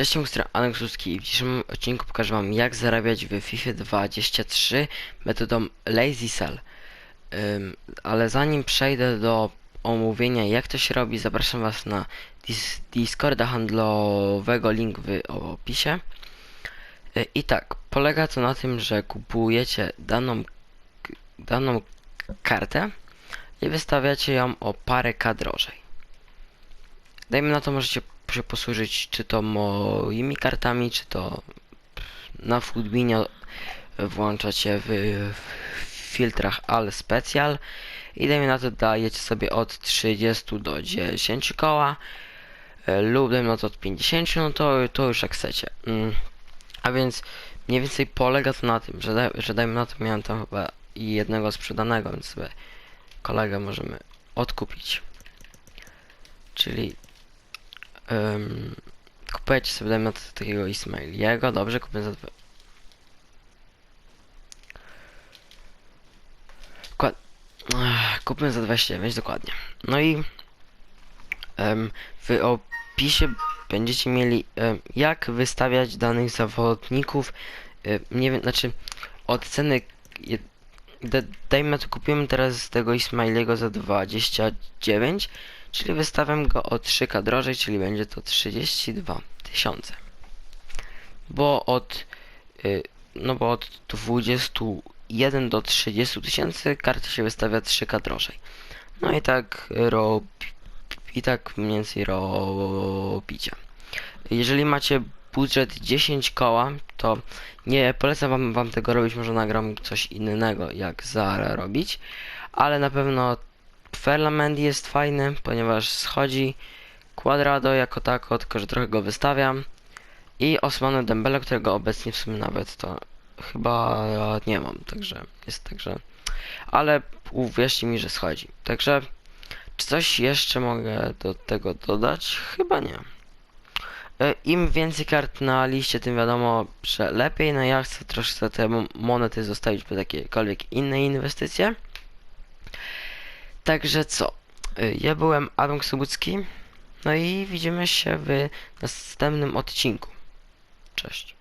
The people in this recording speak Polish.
Cześć, Anek Suski i w dzisiejszym odcinku pokażę wam jak zarabiać w FIFA 23 metodą Lazy Sell. Ym, ale zanim przejdę do omówienia jak to się robi, zapraszam was na dis Discorda handlowego, link w opisie. Y, I tak, polega to na tym, że kupujecie daną, daną kartę i wystawiacie ją o parę K drożej. Dajmy na to, możecie się posłużyć czy to moimi kartami, czy to na Foodbinie włączacie w, w filtrach All Special i dajmy na to dajecie sobie od 30 do 10 koła e, lub dajmy na to od 50, no to, to już jak chcecie. Mm. A więc mniej więcej polega to na tym, że, daj, że dajmy na to miałem tam chyba jednego sprzedanego, więc sobie kolegę możemy odkupić. Czyli um, kupujecie sobie dajmy takiego Ismailiego, dobrze, kupię za dwa... Kupię za 29 dokładnie. No i em, w opisie będziecie mieli em, jak wystawiać danych zawodników, em, nie wiem, znaczy od ceny dajmy to kupiłem teraz tego Ismailiego za 29 Czyli wystawiam go o 3k drożej, czyli będzie to 32 tysiące. Bo od y, no bo od 21 do 30 tysięcy karty się wystawia 3k drożej. No i tak robi i tak mniej więcej robicie. Jeżeli macie budżet 10 koła, to nie polecam wam, wam tego robić, może nagram coś innego jak zarobić, ale na pewno Ferlament jest fajny, ponieważ schodzi Quadrado jako tako, tylko że trochę go wystawiam. I Osmanu Dembele, którego obecnie w sumie nawet to chyba nie mam, także jest także. Ale uwierzcie mi, że schodzi. Także czy coś jeszcze mogę do tego dodać? Chyba nie. E, Im więcej kart na liście, tym wiadomo, że lepiej. No ja chcę troszkę te mo- monety zostawić pod jakiekolwiek inne inwestycje. Także co? Y, Ja byłem Adam Subucki. No i widzimy się w następnym odcinku. Cześć.